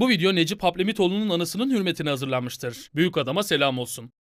Bu video Necip Hablemitoğlu'nun anısının hürmetine hazırlanmıştır. Büyük adama selam olsun.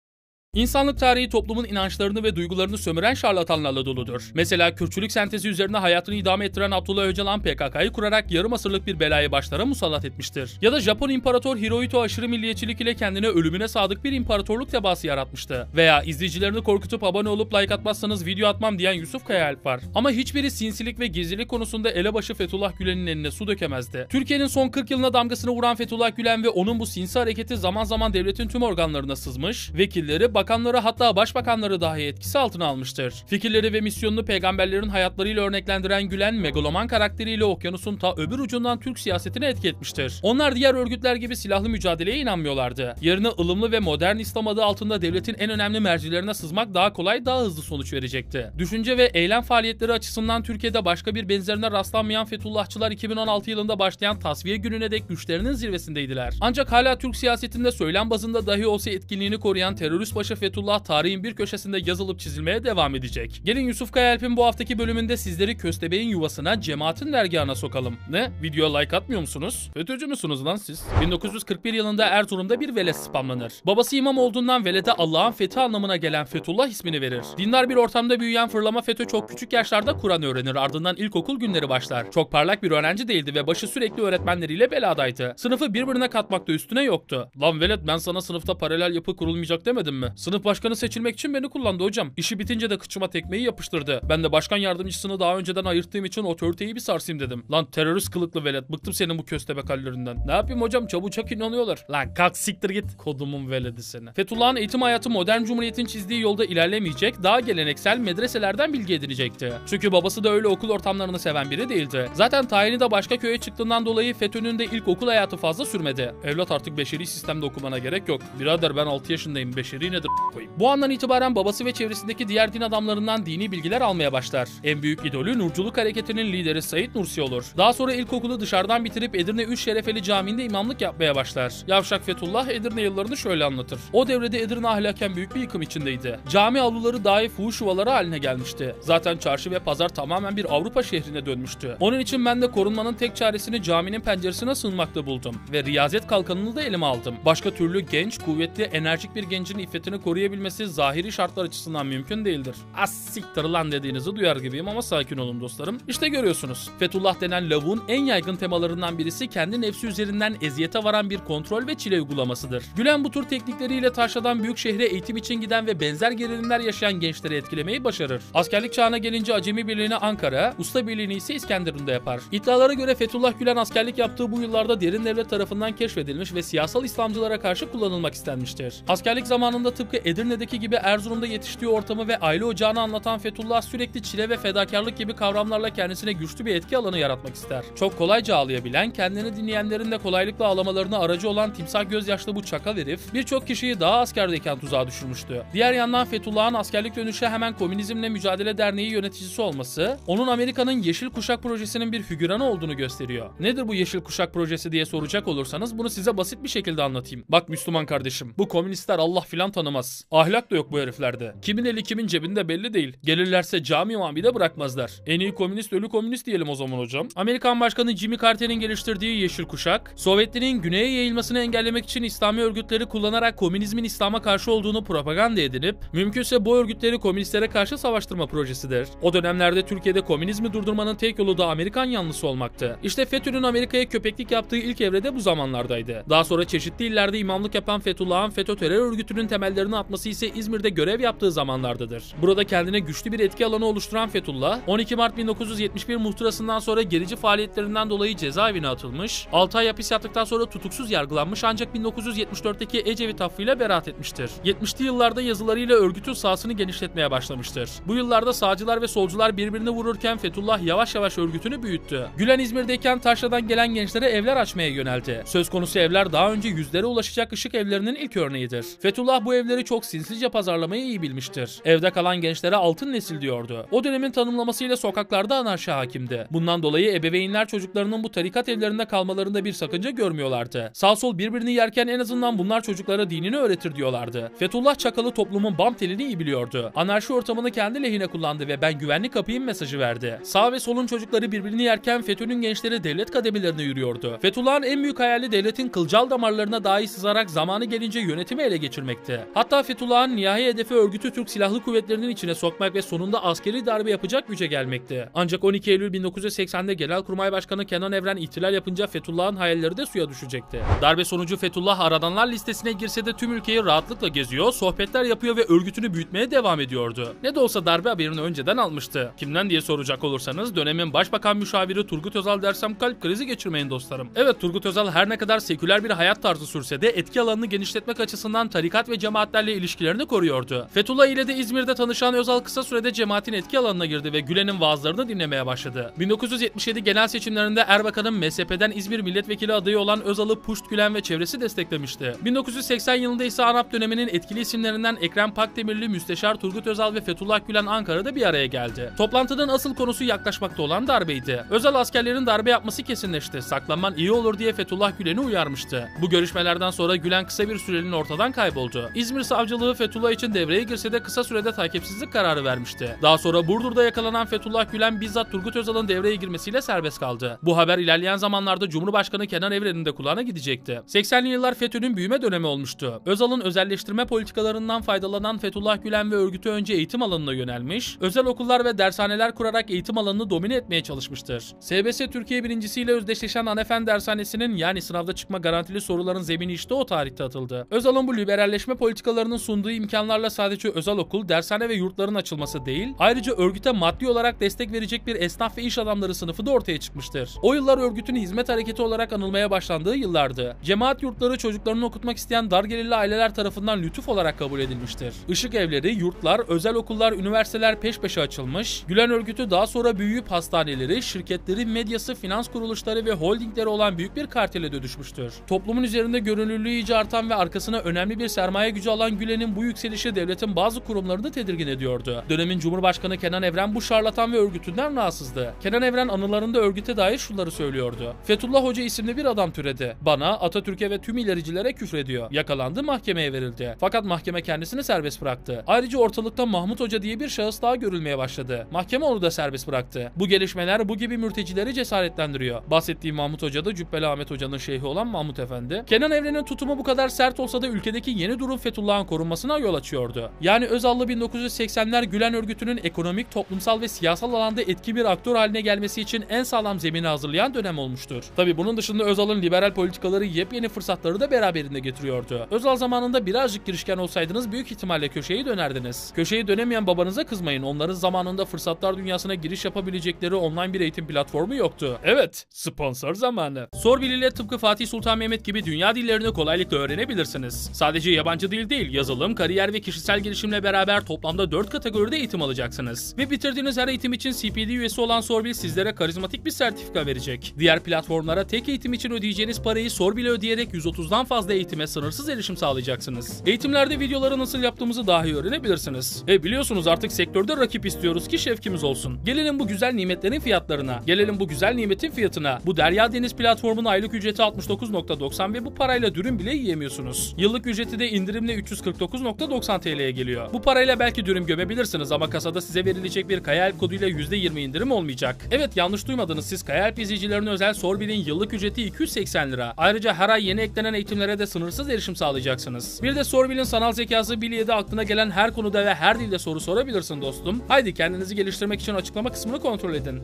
İnsanlık tarihi toplumun inançlarını ve duygularını sömüren şarlatanlarla doludur. Mesela Kürtçülük sentezi üzerine hayatını idame ettiren Abdullah Öcalan PKK'yı kurarak yarım asırlık bir belayı başlara musallat etmiştir. Ya da Japon İmparator Hirohito aşırı milliyetçilik ile kendine ölümüne sadık bir imparatorluk tebaası yaratmıştı. Veya izleyicilerini korkutup abone olup like atmazsanız video atmam diyen Yusuf Kayaalp var. Ama hiçbiri sinsilik ve gizlilik konusunda elebaşı Fethullah Gülen'in eline su dökemezdi. Türkiye'nin son 40 yılına damgasını vuran Fethullah Gülen ve onun bu sinsi hareketi zaman zaman devletin tüm organlarına sızmış, vekilleri, bakanları hatta başbakanları dahi etkisi altına almıştır. Fikirleri ve misyonunu peygamberlerin hayatlarıyla örneklendiren Gülen, megaloman karakteriyle okyanusun ta öbür ucundan Türk siyasetine etki etmiştir. Onlar diğer örgütler gibi silahlı mücadeleye inanmıyorlardı. Yerine ılımlı ve modern İslam adı altında devletin en önemli mercilerine sızmak daha kolay, daha hızlı sonuç verecekti. Düşünce ve eylem faaliyetleri açısından Türkiye'de başka bir benzerine rastlanmayan Fethullahçılar 2016 yılında başlayan tasfiye gününe dek güçlerinin zirvesindeydiler. Ancak hala Türk siyasetinde söylem bazında dahi olsa etkinliğini koruyan terörist başı Fethullah tarihin bir köşesinde yazılıp çizilmeye devam edecek. Gelin Yusuf Kayalp'in bu haftaki bölümünde sizleri köstebeğin yuvasına, cemaatin dergahına sokalım. Ne? Videoya like atmıyor musunuz? FETÖ'cü müsünüz lan siz? 1941 yılında Erzurum'da bir velet spamlanır. Babası imam olduğundan velede Allah'ın fethi anlamına gelen Fethullah ismini verir. Dindar bir ortamda büyüyen fırlama FETÖ çok küçük yaşlarda Kur'an öğrenir. Ardından ilkokul günleri başlar. Çok parlak bir öğrenci değildi ve başı sürekli öğretmenleriyle beladaydı. Sınıfı birbirine katmakta üstüne yoktu. Lan velet ben sana sınıfta paralel yapı kurulmayacak demedim mi? Sınıf başkanı seçilmek için beni kullandı hocam. İşi bitince de kıçıma tekmeyi yapıştırdı. Ben de başkan yardımcısını daha önceden ayırttığım için otoriteyi bir sarsayım dedim. Lan terörist kılıklı velet bıktım senin bu köstebek hallerinden. Ne yapayım hocam çabucak inanıyorlar. Lan kalk siktir git. Kodumun veledi seni. Fethullah'ın eğitim hayatı modern cumhuriyetin çizdiği yolda ilerlemeyecek, daha geleneksel medreselerden bilgi edinecekti. Çünkü babası da öyle okul ortamlarını seven biri değildi. Zaten tayini de başka köye çıktığından dolayı FETÖ'nün de ilk okul hayatı fazla sürmedi. Evlat artık beşeri sistemde okumana gerek yok. Birader ben 6 yaşındayım beşeri nedir koyayım. Bu andan itibaren babası ve çevresindeki diğer din adamlarından dini bilgiler almaya başlar. En büyük idolü Nurculuk Hareketi'nin lideri Said Nursi olur. Daha sonra ilkokulu dışarıdan bitirip Edirne 3 Şerefeli Camii'nde imamlık yapmaya başlar. Yavşak Fethullah Edirne yıllarını şöyle anlatır. O devrede Edirne ahlaken büyük bir yıkım içindeydi. Cami avluları dahi fuhuş yuvaları haline gelmişti. Zaten çarşı ve pazar tamamen bir Avrupa şehrine dönmüştü. Onun için ben de korunmanın tek çaresini caminin penceresine sığınmakta buldum ve riyazet kalkanını da elime aldım. Başka türlü genç, kuvvetli, enerjik bir gencin iffetini koruyabilmesi zahiri şartlar açısından mümkün değildir. Az siktir lan dediğinizi duyar gibiyim ama sakin olun dostlarım. İşte görüyorsunuz. Fethullah denen lavuğun en yaygın temalarından birisi kendi nefsi üzerinden eziyete varan bir kontrol ve çile uygulamasıdır. Gülen bu tür teknikleriyle taşladan büyük şehre eğitim için giden ve benzer gerilimler yaşayan gençleri etkilemeyi başarır. Askerlik çağına gelince Acemi Birliği'ni Ankara, Usta Birliği'ni ise İskenderun'da yapar. İddialara göre Fethullah Gülen askerlik yaptığı bu yıllarda derin devlet tarafından keşfedilmiş ve siyasal İslamcılara karşı kullanılmak istenmiştir. Askerlik zamanında tıpkı Edirne'deki gibi Erzurum'da yetiştiği ortamı ve aile ocağını anlatan Fethullah sürekli çile ve fedakarlık gibi kavramlarla kendisine güçlü bir etki alanı yaratmak ister. Çok kolayca ağlayabilen, kendini dinleyenlerin de kolaylıkla ağlamalarına aracı olan timsah gözyaşlı bu çakal herif birçok kişiyi daha askerdeyken tuzağa düşürmüştü. Diğer yandan Fethullah'ın askerlik dönüşe hemen Komünizmle Mücadele Derneği yöneticisi olması, onun Amerika'nın Yeşil Kuşak Projesi'nin bir figüranı olduğunu gösteriyor. Nedir bu Yeşil Kuşak Projesi diye soracak olursanız bunu size basit bir şekilde anlatayım. Bak Müslüman kardeşim, bu komünistler Allah filan tanımaz. Ahlak da yok bu heriflerde. Kimin eli kimin cebinde belli değil. Gelirlerse cami mami de bırakmazlar. En iyi komünist ölü komünist diyelim o zaman hocam. Amerikan Başkanı Jimmy Carter'in geliştirdiği Yeşil Kuşak, Sovyetlerin güneye yayılmasını engellemek için İslami örgütleri kullanarak komünizmin İslam'a karşı olduğunu propaganda edinip, mümkünse bu örgütleri komünistlere karşı savaştırma projesidir. O dönemlerde Türkiye'de komünizmi durdurmanın tek yolu da Amerikan yanlısı olmaktı. İşte FETÖ'nün Amerika'ya köpeklik yaptığı ilk evrede bu zamanlardaydı. Daha sonra çeşitli illerde imamlık yapan Fethullah'ın FETÖ terör örgütünün temellerini atması ise İzmir'de görev yaptığı zamanlardadır. Burada kendine güçlü bir etki alanı oluşturan Fethullah, 12 Mart 1971 muhtırasından sonra gerici faaliyetlerinden dolayı cezaevine atılmış, 6 ay hapis yattıktan sonra tutuksuz yargılanmış ancak 1974'teki Ecevit affıyla beraat etmiştir. 70'li yıllarda yazılarıyla örgütün sahasını genişletmeye başlamıştır. Bu yıllarda sağcılar ve solcular birbirini vururken Fethullah yavaş yavaş örgütünü büyüttü. Gülen İzmir'deyken Taşra'dan gelen gençlere evler açmaya yöneldi. Söz konusu evler daha önce yüzlere ulaşacak ışık evlerinin ilk örneğidir. Fethullah bu evleri evleri çok sinsice pazarlamayı iyi bilmiştir. Evde kalan gençlere altın nesil diyordu. O dönemin tanımlamasıyla sokaklarda anarşi hakimdi. Bundan dolayı ebeveynler çocuklarının bu tarikat evlerinde kalmalarında bir sakınca görmüyorlardı. Sağ sol birbirini yerken en azından bunlar çocuklara dinini öğretir diyorlardı. Fethullah Çakalı toplumun bam telini iyi biliyordu. Anarşi ortamını kendi lehine kullandı ve ben güvenlik kapıyım mesajı verdi. Sağ ve solun çocukları birbirini yerken FETÖ'nün gençleri devlet kademelerine yürüyordu. Fethullah'ın en büyük hayali devletin kılcal damarlarına dahi sızarak zamanı gelince yönetimi ele geçirmekti. Hatta Fethullah'ın nihai hedefi örgütü Türk Silahlı Kuvvetleri'nin içine sokmak ve sonunda askeri darbe yapacak güce gelmekti. Ancak 12 Eylül 1980'de Genelkurmay Başkanı Kenan Evren ihtilal yapınca Fethullah'ın hayalleri de suya düşecekti. Darbe sonucu Fethullah aradanlar listesine girse de tüm ülkeyi rahatlıkla geziyor, sohbetler yapıyor ve örgütünü büyütmeye devam ediyordu. Ne de olsa darbe haberini önceden almıştı. Kimden diye soracak olursanız dönemin başbakan müşaviri Turgut Özal dersem kalp krizi geçirmeyin dostlarım. Evet Turgut Özal her ne kadar seküler bir hayat tarzı sürse de etki alanını genişletmek açısından tarikat ve cemaatlerle ilişkilerini koruyordu. Fethullah ile de İzmir'de tanışan Özal kısa sürede cemaatin etki alanına girdi ve Gülen'in vaazlarını dinlemeye başladı. 1977 genel seçimlerinde Erbakan'ın MSP'den İzmir milletvekili adayı olan Özal'ı Puşt Gülen ve çevresi desteklemişti. 1980 yılında ise ANAP döneminin etkili isimlerinden Ekrem Pakdemirli, Müsteşar Turgut Özal ve Fethullah Gülen Ankara'da bir araya geldi. Toplantının asıl konusu yaklaşmakta olan darbeydi. Özal askerlerin darbe yapması kesinleşti. Saklanman iyi olur diye Fethullah Gülen'i uyarmıştı. Bu görüşmelerden sonra Gülen kısa bir süreliğine ortadan kayboldu. İzmir savcılığı Fethullah için devreye girse de kısa sürede takipsizlik kararı vermişti. Daha sonra Burdur'da yakalanan Fethullah Gülen bizzat Turgut Özal'ın devreye girmesiyle serbest kaldı. Bu haber ilerleyen zamanlarda Cumhurbaşkanı Kenan Evren'in de kulağına gidecekti. 80'li yıllar FETÖ'nün büyüme dönemi olmuştu. Özal'ın özelleştirme politikalarından faydalanan Fethullah Gülen ve örgütü önce eğitim alanına yönelmiş, özel okullar ve dershaneler kurarak eğitim alanını domine etmeye çalışmıştır. SBS Türkiye birincisiyle özdeşleşen Anefen Dershanesi'nin yani sınavda çıkma garantili soruların zemini işte o tarihte atıldı. Özal'ın bu liberalleşme politikalarının sunduğu imkanlarla sadece özel okul, dershane ve yurtların açılması değil, ayrıca örgüte maddi olarak destek verecek bir esnaf ve iş adamları sınıfı da ortaya çıkmıştır. O yıllar örgütün hizmet hareketi olarak anılmaya başlandığı yıllardı. Cemaat yurtları çocuklarını okutmak isteyen dar gelirli aileler tarafından lütuf olarak kabul edilmiştir. Işık evleri, yurtlar, özel okullar, üniversiteler peş peşe açılmış. Gülen örgütü daha sonra büyüyüp hastaneleri, şirketleri, medyası, finans kuruluşları ve holdingleri olan büyük bir kartele dönüşmüştür. Toplumun üzerinde görünürlüğü iyice artan ve arkasına önemli bir sermaye gücü alan Gülen'in bu yükselişi devletin bazı kurumlarını tedirgin ediyordu. Dönemin Cumhurbaşkanı Kenan Evren bu şarlatan ve örgütünden rahatsızdı. Kenan Evren anılarında örgüte dair şunları söylüyordu. Fethullah Hoca isimli bir adam türedi. Bana, Atatürk'e ve tüm ilericilere küfrediyor. Yakalandı, mahkemeye verildi. Fakat mahkeme kendisini serbest bıraktı. Ayrıca ortalıkta Mahmut Hoca diye bir şahıs daha görülmeye başladı. Mahkeme onu da serbest bıraktı. Bu gelişmeler bu gibi mürtecileri cesaretlendiriyor. Bahsettiğim Mahmut Hoca da Cübbeli Ahmet Hoca'nın şeyhi olan Mahmut Efendi. Kenan Evren'in tutumu bu kadar sert olsa da ülkedeki yeni durum Fethullah'ın korunmasına yol açıyordu. Yani Özallı 1980'ler Gülen örgütünün ekonomik, toplumsal ve siyasal alanda etki bir aktör haline gelmesi için en sağlam zemini hazırlayan dönem olmuştur. Tabi bunun dışında Özal'ın liberal politikaları yepyeni fırsatları da beraberinde getiriyordu. Özal zamanında birazcık girişken olsaydınız büyük ihtimalle köşeyi dönerdiniz. Köşeyi dönemeyen babanıza kızmayın. Onların zamanında fırsatlar dünyasına giriş yapabilecekleri online bir eğitim platformu yoktu. Evet, sponsor zamanı. Sorbil ile tıpkı Fatih Sultan Mehmet gibi dünya dillerini kolaylıkla öğrenebilirsiniz. Sadece yabancı dil değil, yazılım, kariyer ve kişisel gelişimle beraber toplamda 4 kategoride eğitim alacaksınız. Ve bitirdiğiniz her eğitim için CPD üyesi olan Sorbil sizlere karizmatik bir sertifika verecek. Diğer platformlara tek eğitim için ödeyeceğiniz parayı Sorbil'e ödeyerek 130'dan fazla eğitime sınırsız erişim sağlayacaksınız. Eğitimlerde videoları nasıl yaptığımızı dahi öğrenebilirsiniz. E biliyorsunuz artık sektörde rakip istiyoruz ki şevkimiz olsun. Gelelim bu güzel nimetlerin fiyatlarına. Gelelim bu güzel nimetin fiyatına. Bu Derya Deniz platformunun aylık ücreti 69.90 ve bu parayla dürüm bile yiyemiyorsunuz. Yıllık ücreti de indirimle 349.90 TL'ye geliyor. Bu parayla belki dürüm gömebilirsiniz ama kasada size verilecek bir Kayalp koduyla %20 indirim olmayacak. Evet yanlış duymadınız siz Kayalp izleyicilerine özel Sorbil'in yıllık ücreti 280 lira. Ayrıca her ay yeni eklenen eğitimlere de sınırsız erişim sağlayacaksınız. Bir de Sorbil'in sanal zekası Billy'e aklına gelen her konuda ve her dilde soru sorabilirsin dostum. Haydi kendinizi geliştirmek için açıklama kısmını kontrol edin.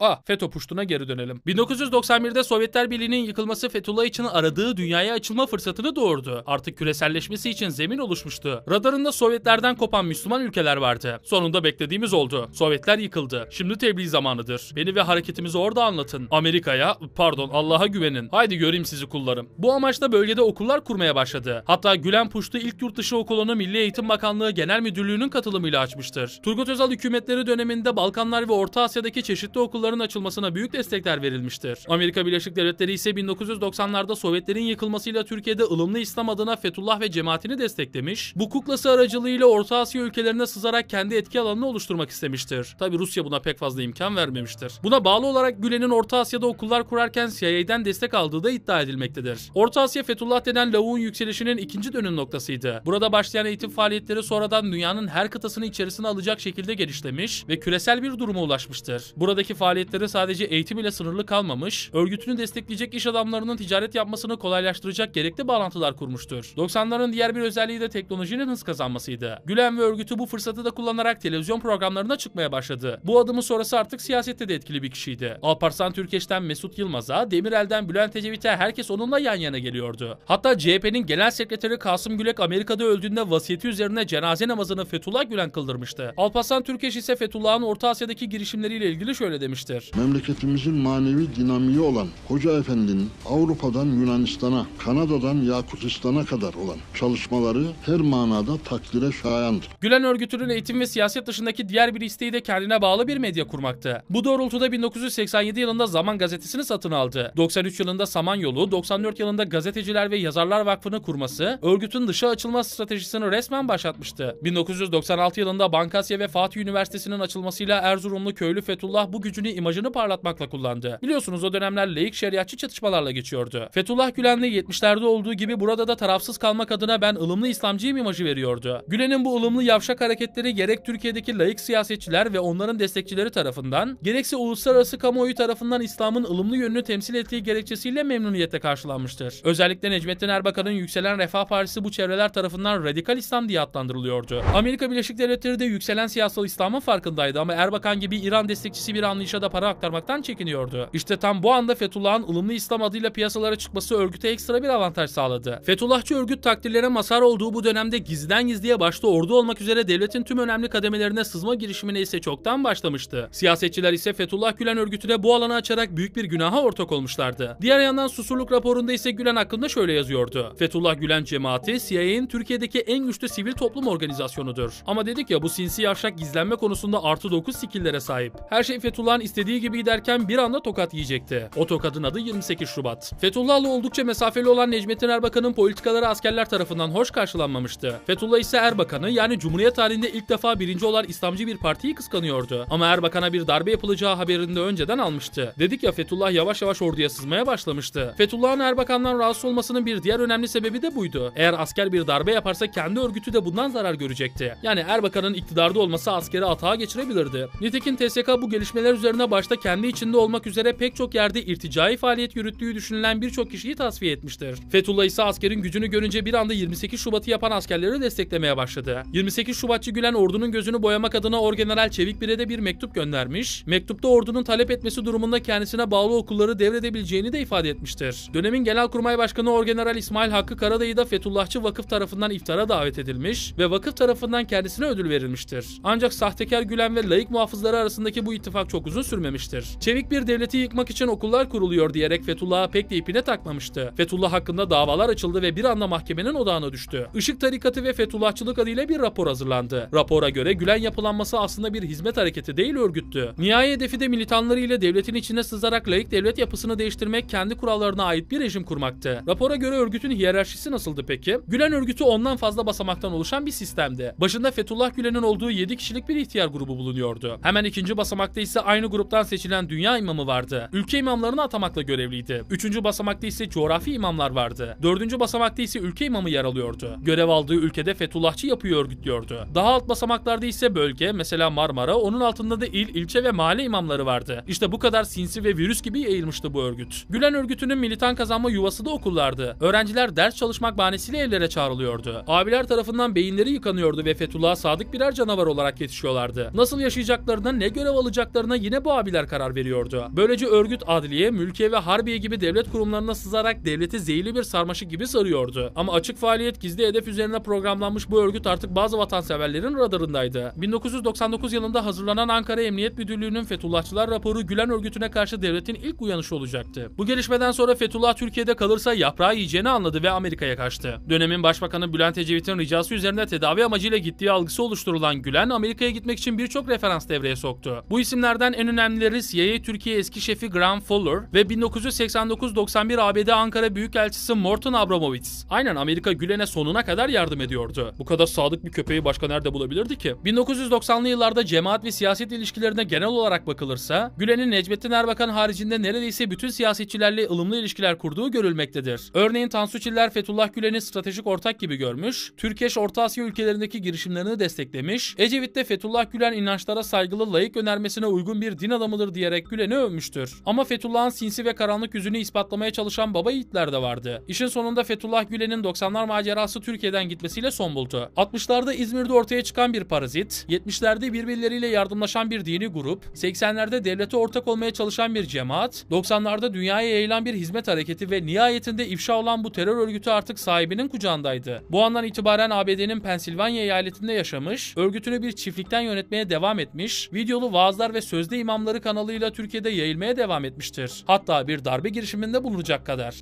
Ah, FETÖ puştuna geri dönelim. 1991'de Sovyetler Birliği'nin yıkılması Fethullah için aradığı dünyaya açılma fırsatını doğurdu. Artık küreselleşmesi için zemin oluşmuştu. Radarında Sovyetlerden kopan Müslüman ülkeler vardı. Sonunda beklediğimiz oldu. Sovyetler yıkıldı. Şimdi tebliğ zamanıdır. Beni ve hareketimizi orada anlatın. Amerika'ya, pardon Allah'a güvenin. Haydi göreyim sizi kullarım. Bu amaçla bölgede okullar kurmaya başladı. Hatta Gülen Puştu ilk yurt dışı okulunu Milli Eğitim Bakanlığı Genel Müdürlüğü'nün katılımıyla açmıştır. Turgut Özal hükümetleri döneminde Balkanlar ve Orta Asya'daki çeşitli okullar okulların açılmasına büyük destekler verilmiştir. Amerika Birleşik Devletleri ise 1990'larda Sovyetlerin yıkılmasıyla Türkiye'de ılımlı İslam adına Fethullah ve cemaatini desteklemiş, bu kuklası aracılığıyla Orta Asya ülkelerine sızarak kendi etki alanını oluşturmak istemiştir. Tabi Rusya buna pek fazla imkan vermemiştir. Buna bağlı olarak Gülen'in Orta Asya'da okullar kurarken CIA'den destek aldığı da iddia edilmektedir. Orta Asya Fethullah denen lavuğun yükselişinin ikinci dönüm noktasıydı. Burada başlayan eğitim faaliyetleri sonradan dünyanın her kıtasını içerisine alacak şekilde gelişlemiş ve küresel bir duruma ulaşmıştır. Buradaki faaliyetleri sadece eğitim ile sınırlı kalmamış, örgütünü destekleyecek iş adamlarının ticaret yapmasını kolaylaştıracak gerekli bağlantılar kurmuştur. 90'ların diğer bir özelliği de teknolojinin hız kazanmasıydı. Gülen ve örgütü bu fırsatı da kullanarak televizyon programlarına çıkmaya başladı. Bu adımı sonrası artık siyasette de etkili bir kişiydi. Alparslan Türkeş'ten Mesut Yılmaz'a, Demirel'den Bülent Ecevit'e herkes onunla yan yana geliyordu. Hatta CHP'nin genel sekreteri Kasım Gülek Amerika'da öldüğünde vasiyeti üzerine cenaze namazını Fethullah Gülen kıldırmıştı. Alparslan Türkeş ise Fethullah'ın Orta Asya'daki girişimleriyle ilgili şöyle demiştir. Memleketimizin manevi dinamiği olan Hoca Efendi'nin Avrupa'dan Yunanistan'a, Kanada'dan Yakutistan'a kadar olan çalışmaları her manada takdire şayandır. Gülen örgütünün eğitim ve siyaset dışındaki diğer bir isteği de kendine bağlı bir medya kurmaktı. Bu doğrultuda 1987 yılında Zaman gazetesini satın aldı. 93 yılında Samanyolu, 94 yılında Gazeteciler ve Yazarlar Vakfı'nı kurması, örgütün dışa açılma stratejisini resmen başlatmıştı. 1996 yılında Bankasya ve Fatih Üniversitesi'nin açılmasıyla Erzurumlu köylü Fethullah bu gücünü imajını parlatmakla kullandı. Biliyorsunuz o dönemler laik şeriatçı çatışmalarla geçiyordu. Fethullah Gülen de 70'lerde olduğu gibi burada da tarafsız kalmak adına ben ılımlı İslamcıyım imajı veriyordu. Gülen'in bu ılımlı yavşak hareketleri gerek Türkiye'deki laik siyasetçiler ve onların destekçileri tarafından, gerekse uluslararası kamuoyu tarafından İslam'ın ılımlı yönünü temsil ettiği gerekçesiyle memnuniyetle karşılanmıştır. Özellikle Necmettin Erbakan'ın yükselen Refah Partisi bu çevreler tarafından radikal İslam diye adlandırılıyordu. Amerika Birleşik Devletleri de yükselen siyasal İslam'ın farkındaydı ama Erbakan gibi İran destekçisi bir anlayışa da para aktarmaktan çekiniyordu. İşte tam bu anda Fethullah'ın ılımlı İslam adıyla piyasalara çıkması örgüte ekstra bir avantaj sağladı. Fethullahçı örgüt takdirlere mazhar olduğu bu dönemde gizliden gizliye başta ordu olmak üzere devletin tüm önemli kademelerine sızma girişimine ise çoktan başlamıştı. Siyasetçiler ise Fethullah Gülen örgütüne bu alanı açarak büyük bir günaha ortak olmuşlardı. Diğer yandan susurluk raporunda ise Gülen hakkında şöyle yazıyordu. Fethullah Gülen cemaati CIA'nin Türkiye'deki en güçlü sivil toplum organizasyonudur. Ama dedik ya bu sinsi yavşak gizlenme konusunda artı 9 skill'lere sahip. Her şey Fethullah'ın istediği gibi giderken bir anda tokat yiyecekti. O tokadın adı 28 Şubat. Fethullah'la oldukça mesafeli olan Necmettin Erbakan'ın politikaları askerler tarafından hoş karşılanmamıştı. Fethullah ise Erbakan'ı yani Cumhuriyet tarihinde ilk defa birinci olan İslamcı bir partiyi kıskanıyordu. Ama Erbakan'a bir darbe yapılacağı haberini de önceden almıştı. Dedik ya Fethullah yavaş yavaş orduya sızmaya başlamıştı. Fethullah'ın Erbakan'dan rahatsız olmasının bir diğer önemli sebebi de buydu. Eğer asker bir darbe yaparsa kendi örgütü de bundan zarar görecekti. Yani Erbakan'ın iktidarda olması askeri atağa geçirebilirdi. Nitekim TSK bu gelişmeler üzerine başta kendi içinde olmak üzere pek çok yerde irticai faaliyet yürüttüğü düşünülen birçok kişiyi tasfiye etmiştir. Fethullah ise askerin gücünü görünce bir anda 28 Şubat'ı yapan askerleri desteklemeye başladı. 28 Şubatçı Gülen ordunun gözünü boyamak adına Orgeneral Çevik Bir'e de bir mektup göndermiş. Mektupta ordunun talep etmesi durumunda kendisine bağlı okulları devredebileceğini de ifade etmiştir. Dönemin Genelkurmay Başkanı Orgeneral İsmail Hakkı Karadayı da Fethullahçı Vakıf tarafından iftara davet edilmiş ve vakıf tarafından kendisine ödül verilmiştir. Ancak sahtekar Gülen ve laik muhafızları arasındaki bu ittifak çok uzun sürmemiştir. Çevik bir devleti yıkmak için okullar kuruluyor diyerek Fethullah'a pek de ipine takmamıştı. Fethullah hakkında davalar açıldı ve bir anda mahkemenin odağına düştü. Işık tarikatı ve Fethullahçılık adıyla bir rapor hazırlandı. Rapora göre Gülen yapılanması aslında bir hizmet hareketi değil örgüttü. Nihai hedefi de militanları ile devletin içine sızarak laik devlet yapısını değiştirmek, kendi kurallarına ait bir rejim kurmaktı. Rapora göre örgütün hiyerarşisi nasıldı peki? Gülen örgütü ondan fazla basamaktan oluşan bir sistemdi. Başında Fethullah Gülen'in olduğu 7 kişilik bir ihtiyar grubu bulunuyordu. Hemen ikinci basamakta ise aynı gruptan seçilen dünya imamı vardı. Ülke imamlarını atamakla görevliydi. Üçüncü basamakta ise coğrafi imamlar vardı. Dördüncü basamakta ise ülke imamı yer alıyordu. Görev aldığı ülkede Fethullahçı yapıyı örgütlüyordu. Daha alt basamaklarda ise bölge, mesela Marmara, onun altında da il, ilçe ve mahalle imamları vardı. İşte bu kadar sinsi ve virüs gibi yayılmıştı bu örgüt. Gülen örgütünün militan kazanma yuvası da okullardı. Öğrenciler ders çalışmak bahanesiyle evlere çağrılıyordu. Abiler tarafından beyinleri yıkanıyordu ve Fethullah'a sadık birer canavar olarak yetişiyorlardı. Nasıl yaşayacaklarına, ne görev alacaklarına yine bu abiler karar veriyordu. Böylece örgüt adliye, mülkiye ve harbiye gibi devlet kurumlarına sızarak devleti zehirli bir sarmaşık gibi sarıyordu. Ama açık faaliyet gizli hedef üzerine programlanmış bu örgüt artık bazı vatanseverlerin radarındaydı. 1999 yılında hazırlanan Ankara Emniyet Müdürlüğü'nün Fethullahçılar raporu Gülen örgütüne karşı devletin ilk uyanışı olacaktı. Bu gelişmeden sonra Fethullah Türkiye'de kalırsa yaprağı yiyeceğini anladı ve Amerika'ya kaçtı. Dönemin Başbakanı Bülent Ecevit'in ricası üzerine tedavi amacıyla gittiği algısı oluşturulan Gülen, Amerika'ya gitmek için birçok referans devreye soktu. Bu isimlerden en önemlileri CIA Türkiye eski şefi Graham Fuller ve 1989-91 ABD Ankara Büyükelçisi Morton Abramovitz. Aynen Amerika Gülen'e sonuna kadar yardım ediyordu. Bu kadar sadık bir köpeği başka nerede bulabilirdi ki? 1990'lı yıllarda cemaat ve siyaset ilişkilerine genel olarak bakılırsa, Gülen'in Necmettin Erbakan haricinde neredeyse bütün siyasetçilerle ılımlı ilişkiler kurduğu görülmektedir. Örneğin Tansu Çiller Fethullah Gülen'i stratejik ortak gibi görmüş, Türkeş Orta Asya ülkelerindeki girişimlerini desteklemiş, Ecevit de Fethullah Gülen inançlara saygılı layık önermesine uygun bir din adamıdır diyerek Gülen'i övmüştür. Ama Fethullah'ın sinsi ve karanlık yüzünü ispatlamaya çalışan baba yiğitler de vardı. İşin sonunda Fethullah Gülen'in 90'lar macerası Türkiye'den gitmesiyle son buldu. 60'larda İzmir'de ortaya çıkan bir parazit, 70'lerde birbirleriyle yardımlaşan bir dini grup, 80'lerde devlete ortak olmaya çalışan bir cemaat, 90'larda dünyaya yayılan bir hizmet hareketi ve nihayetinde ifşa olan bu terör örgütü artık sahibinin kucağındaydı. Bu andan itibaren ABD'nin Pensilvanya eyaletinde yaşamış, örgütünü bir çiftlikten yönetmeye devam etmiş, videolu vaazlar ve sözde imamları kanalıyla Türkiye'de yayılmaya devam etmiştir. Hatta bir darbe girişiminde bulunacak kadar.